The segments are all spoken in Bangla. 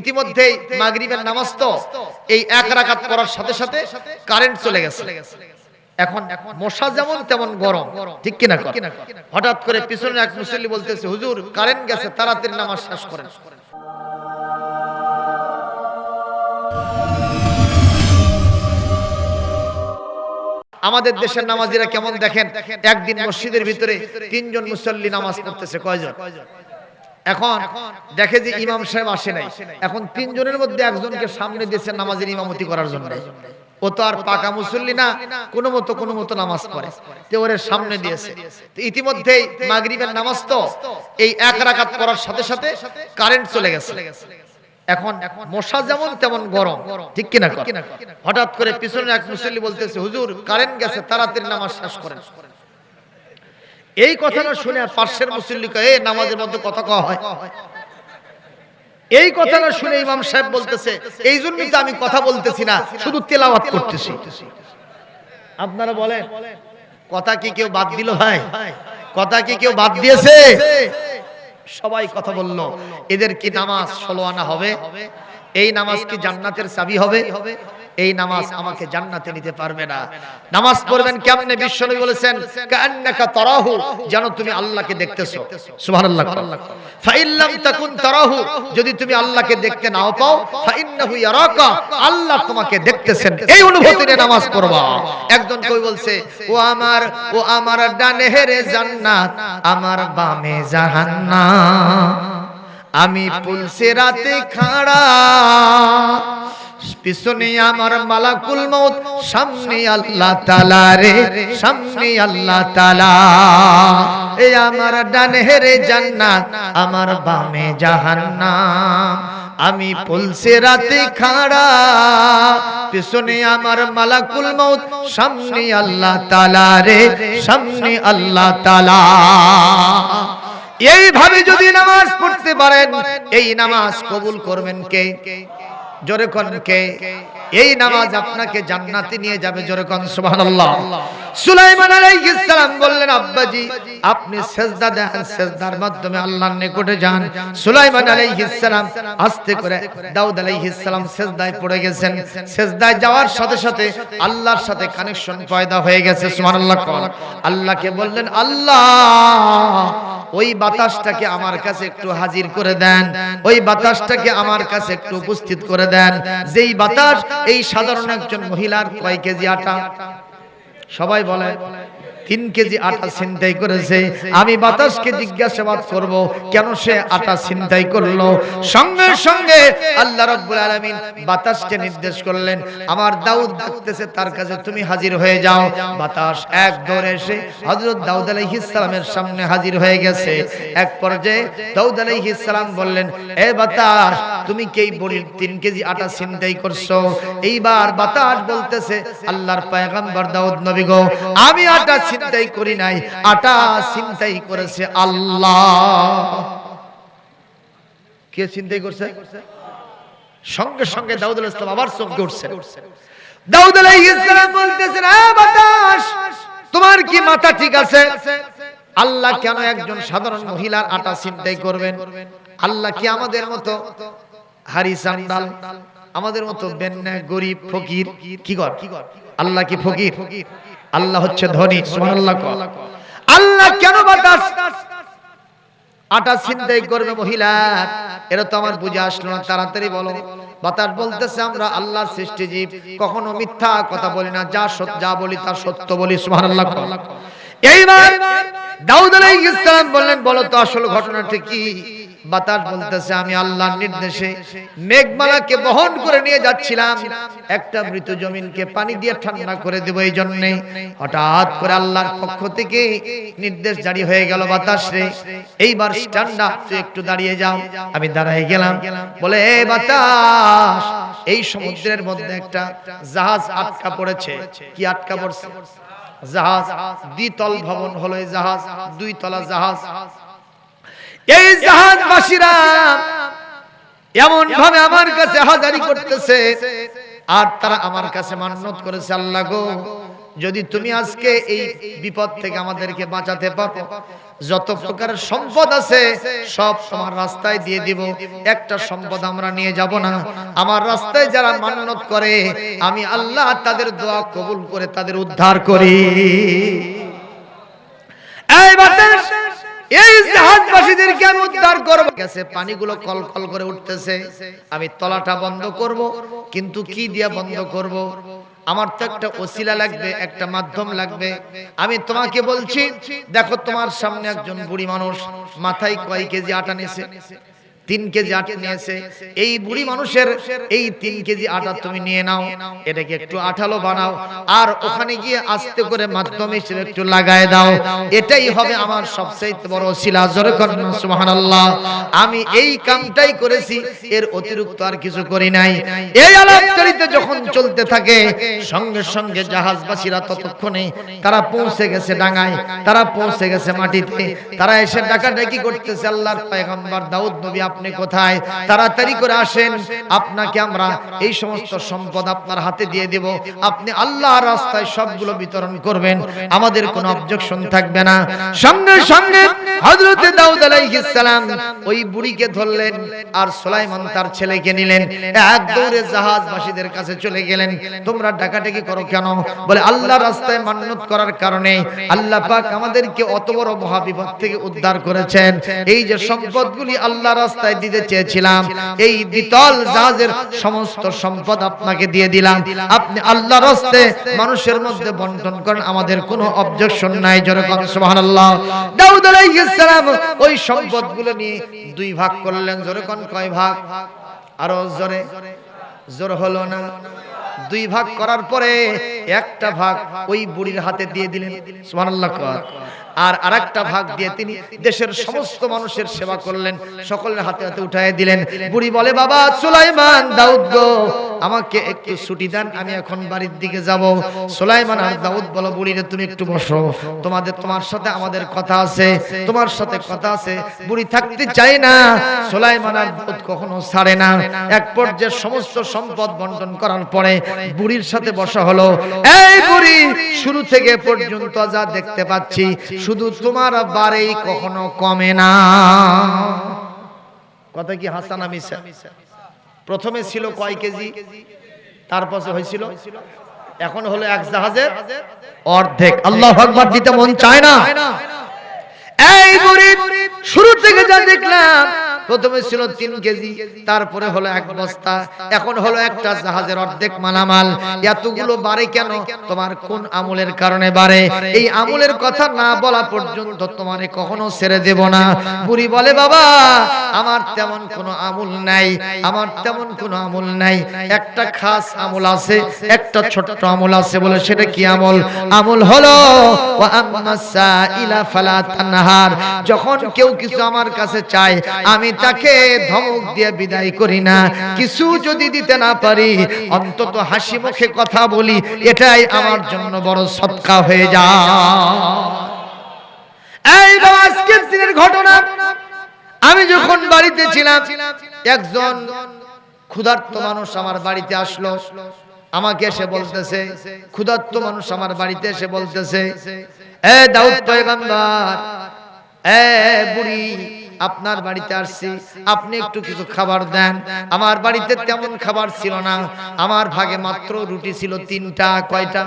ইতিমধ্যেই মাগরিবের নামাজ তো এই এক রাকাত পড়ার সাথে সাথে কারেন্ট চলে গেছে। এখন মশা যেমন তেমন গরম। ঠিক কিনা হঠাৎ করে পিছনে এক মুসল্লি বলতেছে, হুজুর কারেন্ট গেছে তাড়াতাড়ি নামাজ শেষ করেন। আমাদের দেশের নামাজিরা কেমন দেখেন? একদিন মসজিদের ভিতরে তিনজন মুসল্লি নামাজ পড়তেছে, কয়জন? এখন দেখে যে ইমাম সাহেব আসে নাই। এখন তিনজনের মধ্যে একজনকে সামনে দিয়েছে নামাজের ইমামতি করার জন্য। ও তো আর পাকা মুসল্লি না কোনো মতো কোনো মতো নামাজ পড়ে। তো ওরে সামনে দিয়েছে। তো ইতিমধ্যেই মাগরিবের নামাজ তো এই এক রাকাত পড়ার সাথে সাথে কারেন্ট চলে গেছে। এখন মশা যেমন তেমন গরম। ঠিক কিনা হঠাৎ করে পিছনে এক মুসল্লি বলতেছে হুজুর কারেন্ট গেছে তাড়াতাড়ি নামাজ শেষ করেন। এই কথাটা শুনে পার্শ্বের মুসল্লি কয় এই নামাজের মধ্যে কথা কওয়া হয়। এই কথাটা শুনে ইমাম সাহেব বলতেছে, এই জন্যই তো আমি কথা বলতেছি না, শুধু তেলাওয়াত করতেছি। আপনারা বলেন, কথা কি কেউ বাদ দিল ভাই? কথা কি কেউ বাদ দিয়েছে? সবাই কথা বলল, এদের কি নামাজ ষোলো আনা হবে? এই নামাজ কি জান্নাতের চাবি হবে? এই নামাজ আমাকে জান্নাতে নিতে পারবে না। নামাজ পড়বেন কেমনে? বিশ্বনবী বলেছেন কান্নাকা তারাহু যেন তুমি আল্লাহকে দেখতেছো। সুবহানাল্লাহ ফাইল্লাম তাকুন তারাহু যদি তুমি আল্লাহকে দেখতে নাও পাও ফাইন্নাহু ইয়ারাকা আল্লাহ তোমাকে দেখতেছেন। এই অনুভূতি নিয়ে নামাজ পড়বা। একজন কই বলছে ও আমার ও আমার ডানে হেরে জান্নাত আমার বামে জাহান্নাম। আমি পুলসে রাতে খাড়া। পিছনে আমার মালাকুল মউত, সামনে আল্লাহ তালা রে, সামনে আল্লাহ তাআলা। এই আমার ডানে হেরে জান্নাত, আমার বামে জাহান্নাম। আমি পুলসে রাতে খাড়া, পিছনে আমার মালাকুল মউত, সামনে আল্লাহ তালা রে, সামনে আল্লাহ তালা এইভাবে যদি নামাজ পড়তে পারেন, এই নামাজ কবুল করবেন কে? জোরে কোন কে? এই নামাজ আপনাকে নিয়ে যাবে, জোরে কোন? সুবহানাল্লাহ। সুলাইমান বললেন, আব্বাজি, আপনি সেজদা দেন, সেজদার মাধ্যমে আল্লাহর নিকটে যান। সুলাইমান আস্তে করে দাউদ সেজদায় পড়ে গেছেন। সেজদায় যাওয়ার সাথে সাথে আল্লাহর সাথে কানেকশন পয়দা হয়ে গেছে, সুবহানাল্লাহ। আল্লাহকে বললেন, আল্লাহ ওই বাতাসটাকে আমার কাছে একটু হাজির করে দেন। ওই বাতাসটাকে আমার কাছে একটু উপস্থিত করে দেন। যেই বাতাস, এই সাধারণ একজন মহিলার কয় কেজি আটা? সবাই বলে তিন কেজি আটা ছিনতাই করেছে। আমি বাতাসকে জিজ্ঞাসাবাদ করব, কেন সে আটা ছিনতাই করল? সঙ্গে সঙ্গে আল্লাহ রাব্বুল আলামিন বাতাসকে নির্দেশ করলেন, আমার দাউদ ডাকতেছে তার কাছে, তুমি হাজির হয়ে যাও। বাতাস এক দৌড়ে এসে হযরত দাউদ আলাইহিস সালামের সামনে হাজির হয়ে গেছে। এক পর্যায়ে দাউদ আলাইহিস সালাম বললেন, এ বাতাস, তুমি কি এই বড়ির তিন কেজি আটা ছিনতাই করছ? এইবার বাতাস বলতেছে, আল্লাহর পয়গম্বর দাউদ নবী গো, আমি আটা ছিনতাই করি নাই আটা ছিনতাই করেছে আল্লাহ। কে ছিনতাই করছে? সঙ্গে সঙ্গে দাউদ আলাইহিস সালাম আবার চমকে উঠছে দাউদ আলাইহিস সালাম বলতেছেন আ বাতাস, তোমার কি মাথা ঠিক আছে? আল্লাহ কেন একজন সাধারণ মহিলার আটা ছিনতাই করবেন? আল্লাহ কি আমাদের মতো হারি সান্ডাল আমাদের মতো বেন্না গরিব, ফকির, কি কর? আল্লাহ কি ফকির? আল্লাহ হচ্ছে ধনী সুবহানাল্লাহ। আল্লাহ কেন বাতাস আটা ছিনতাই করবে মহিলা। এরা তো আমার বুঝে আসলো না তাড়াতাড়ি বলো। বাতাস বলতেছে আমরা আল্লাহর সৃষ্টিজীব। কখনো মিথ্যা কথা বলি না যা সত্য যা বলি তা সত্য বলি সুবহানাল্লাহ। এইবার বললেন, বলো তো আসল কি? বাতাস বলতেছে, আমি আল্লাহর নির্দেশে মেঘমালাকে বহন করে নিয়ে যাচ্ছিলাম। একটা মৃত জমিনকে পানি দিয়ে ঠান্ডা করে দেব এই জন্যে। হঠাৎ করে আল্লাহর পক্ষ থেকে নির্দেশ জারি হয়ে গেল বাতাস এইবার ঠান্ডা তুই একটু দাঁড়িয়ে যাও। আমি দাঁড়াই গেলাম। বলে, এ বাতাস, এই সমুদ্রের মধ্যে একটা জাহাজ আটকা পড়েছে। কি আটকা পড়ছে? জাহাজ, দ্বিতল ভবন হলো এই জাহাজ দুই তলা জাহাজ। এই জাহাজবাসীরা এমন ভাবে আমার কাছে হাজারি করতেছে, আর তারা আমার কাছে মান্যত করেছে, আল্লাহ গো, যদি তুমি আজকে এই বিপদ থেকে আমাদেরকে বাঁচাতে পারো যত প্রকারের সম্পদ আছে, সব তোমার রাস্তায় দিয়ে দিব। একটা সম্পদ আমরা নিয়ে যাব না। আমার রাস্তায় যারা মান্যত করে, আমি আল্লাহ তাদের দোয়া কবুল করে তাদের উদ্ধার করি। আমি তলাটা বন্ধ করব, কিন্তু কি দিয়া বন্ধ করব? আমার তো একটা ওসিলা লাগবে, একটা মাধ্যম লাগবে। আমি তোমাকে বলছি, দেখো তোমার সামনে একজন বুড়ি মানুষ, মাথায় কয় কেজি আটা নিয়েছে তিন কেজি আটা নিয়েছে। এই বুড়ি মানুষের এই তিন কেজি আটা তুমি নিয়ে নাও, এটাকে একটু আঠালো বানাও, আর ওখানে গিয়ে আস্তে করে মাধ্যম হিসেবে একটু লাগায় দাও। এটাই হবে আমার সবচেয়ে বড় শিলা। সুবহানাল্লাহ। আমি এই কামটাই করেছি, এর অতিরিক্ত আর কিছু করি নাই। এই আলাপচারিতে যখন চলতে থাকে, সঙ্গে সঙ্গে জাহাজবাসীরা ততক্ষণে তারা পৌঁছে গেছে ডাঙায়, তারা পৌঁছে গেছে মাটিতে। তারা এসে ডাকাডাকি করতেছে আল্লাহর পয়গম্বর দাউদ নবী আপনি কোথায়? তাড়াতাড়ি করে আসেন। আপনাকে আমরা এই সমস্ত সম্পদ আপনার হাতে দিয়ে দেব। আপনি আল্লাহর রাস্তায় সবগুলো বিতরণ করবেন। আমাদের কোনো অবজেকশন থাকবে না। সঙ্গে সঙ্গে হযরতে দাউদ আলাইহিস সালাম ওই বুড়িকে ধরলেন আর সুলাইমান তার ছেলেকে নিলেন। এক দৌড়ে জাহাজবাসীদের কাছে চলে গেলেন। তোমরা ডাকাডাকি করো কেন? বলে আল্লাহ রাস্তায় মান্যত করার কারণে আল্লাহ পাক আমাদেরকে অত বড় মহাবিপদ থেকে উদ্ধার করেছেন। এই যে সম্পদগুলি আল্লাহ রাস্তায় দিতে চেয়েছিলাম। এই দ্বিতল জাহাজের সমস্ত সম্পদ আপনাকে দিয়ে দিলাম। আপনি আল্লাহ রাস্তায় মানুষের মধ্যে বন্টন করেন, আমাদের কোনো অবজেকশন নাই। যেরকম সুবহানাল্লাহ। দাউদ আলাইহিস সালাম ওই সম্পদগুলো নিয়ে দুই ভাগ করলেন। যেরকম কয় ভাগ? আরও জোরে। জোর হলো না। দুই ভাগ করার পরে একটা ভাগ ওই বুড়ির হাতে দিয়ে দিলেন। সুবহানাল্লাহ আর আরেকটা ভাগ দিয়ে তিনি দেশের সমস্ত মানুষের সেবা করলেন, সকলের হাতে হাতে উঠায় দিলেন। বুড়ি বলে, বাবা, সুলাইমান, দাউদ গো, আমাকে একটু ছুটি দেন, আমি এখন বাড়ির দিকে যাব। সুলাইমান, আর দাউদ, বলো বুড়িরে, তুমি একটু বসো। তোমাদের, তোমার সাথে আমাদের কথা আছে, তোমার সাথে কথা আছে। বুড়ি থাকতে চায় না, সুলাইমান আর দাউদ কখনো ছাড়ে না। এক পর্যায়ে সমস্ত সম্পদ বন্টন করার পরে বুড়ির সাথে বসা হলো। এই বুড়ি, শুরু থেকে পর্যন্ত যা দেখতে পাচ্ছি শুধু তোমার বারেই কখনো কমে না। কথা কি হাসান মিশা প্রথমে ছিল কয় কেজি? তারপর হয়েছিল? এখন হলো এক জাহাজের অর্ধেক। আল্লাহ ভগবান দিতে মন চায় না। এই শুরু থেকে যা দেখলাম প্রথমে ছিল তিন কেজি, তারপরে হলো এক বস্তা, এখন হলো একটা জাহাজের অর্ধেক মালামাল। এতগুলো বাড়ে কেন? তোমার কোন আমলের কারণে বাড়ে? এই আমলের কথা না বলা পর্যন্ত তোমারে কখনো ছেড়ে দেব না। বুড়ি বলে, বাবা, আমার তেমন কোনো আমল নাই, আমার তেমন কোনো আমল নাই। একটা খাস আমল আছে, একটা ছোট্ট আমল আছে বলে সেটা কি আমল? আমল হলো যখন কেউ কিছু আমার কাছে চায়, আমি তাকে ধমক দিয়ে বিদায় করি না। কিছু যদি দিতে না পারি, অন্তত হাসি মুখে কথা বলি, এটাই আমার জন্য বড় সৎকা হয়ে যায়। এই আজকের দিনের ঘটনা, আমি যখন বাড়িতে ছিলাম, একজন ক্ষুধার্ত মানুষ আমার বাড়িতে আসলো। আমাকে এসে বলতেছে, ক্ষুধার্ত মানুষ আমার বাড়িতে এসে বলতেছে, এ দাউদ পয়গম্বর, এ বুড়ি আপনার বাড়িতে আসছি আপনি একটু কিছু খাবার দেন। আমার বাড়িতে তেমন খাবার ছিল না। আমার ভাগে মাত্র রুটি ছিল তিনটা কয়টা?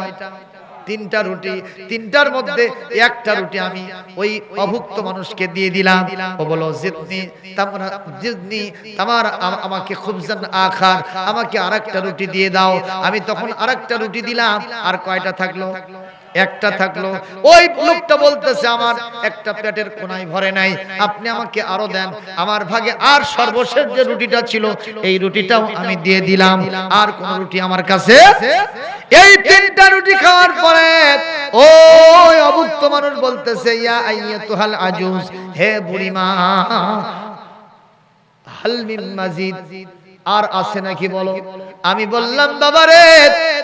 তিনটা রুটি। তিনটার মধ্যে একটা রুটি আমি ওই অভুক্ত মানুষকে দিয়ে দিলাম। ও বলো জিতনি তামরা জিতনি তামার আম- আমাকে খুবজান আখার। আমাকে আরেকটা রুটি দিয়ে দাও। আমি তখন আরেকটা রুটি দিলাম। আর কয়টা থাকল? একটা থাকল ওই লোকটা বলতেছে আমার একটা পেটের কোনায় ভরে নাই আপনি আমাকে আরও দেন। আমার ভাগে আর সর্বশেষ যে রুটিটা ছিল এই রুটিটাও আমি দিয়ে দিলাম। আর কোন রুটি আমার কাছে এই তিনটা রুটি খাওয়ার পরে ওই অভুক্ত মানুষ বলতেছে ইয়া আইয়াতুহাল আজুজ হে বুড়িমা হাল মিন মাজিদ। আর আছে নাকি বলো? আমি বললাম, বাবারে,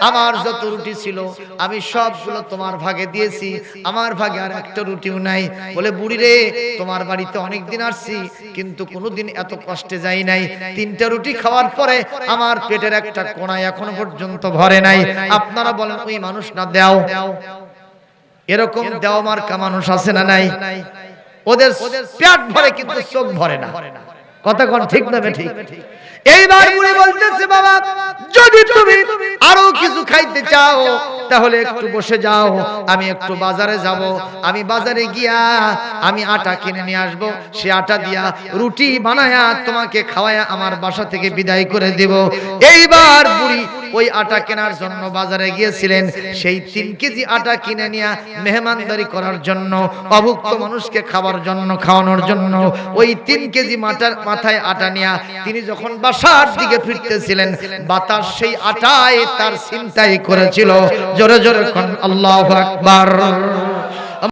আমার যত রুটি ছিল, আমি সবগুলো তোমার ভাগে দিয়েছি। আমার ভাগে আর একটা রুটিও নাই। বলে, বুড়ি রে, তোমার বাড়িতে অনেক দিন আসছি, কিন্তু কোনোদিন এত কষ্টে যাই নাই। তিনটা রুটি খাওয়ার পরে আমার পেটের একটা কোণায় এখনও পর্যন্ত ভরে নাই। আপনারা বলেন, ওই মানুষ না দেও। এরকম দেওয়া মার্কা মানুষ আছে না নাই? ওদের পেট ভরে, কিন্তু চোখ ভরে না। কোন ঠিক না ঠিক এইবার বুড়ি বলতেছে বাবা যদি তুমি আরও কিছু খাইতে চাও তাহলে একটু বসে যাও আমি একটু বাজারে যাব আমি বাজারে গিয়া আমি আটা কিনে নিয়ে আসব সে আটা দিয়া রুটি বানায়া তোমাকে খাওয়ায়া আমার বাসা থেকে বিদায় করে দেব। এইবার বুড়ি ওই আটা কেনার জন্য বাজারে গিয়েছিলেন। সেই তিন কেজি আটা কিনে নিয়ে মেহমানদারি করার জন্য, অভুক্ত মানুষকে খাবার জন্য, খাওয়ানোর জন্য ওই তিন কেজি মাটার মাথায় আটা নিয়ে তিনি যখন বাসার দিকে ফিরতেছিলেন, বাতাস সেই আটায় তার চিন্তাই করেছিল। জোরে জোরে আল্লাহ আকবার।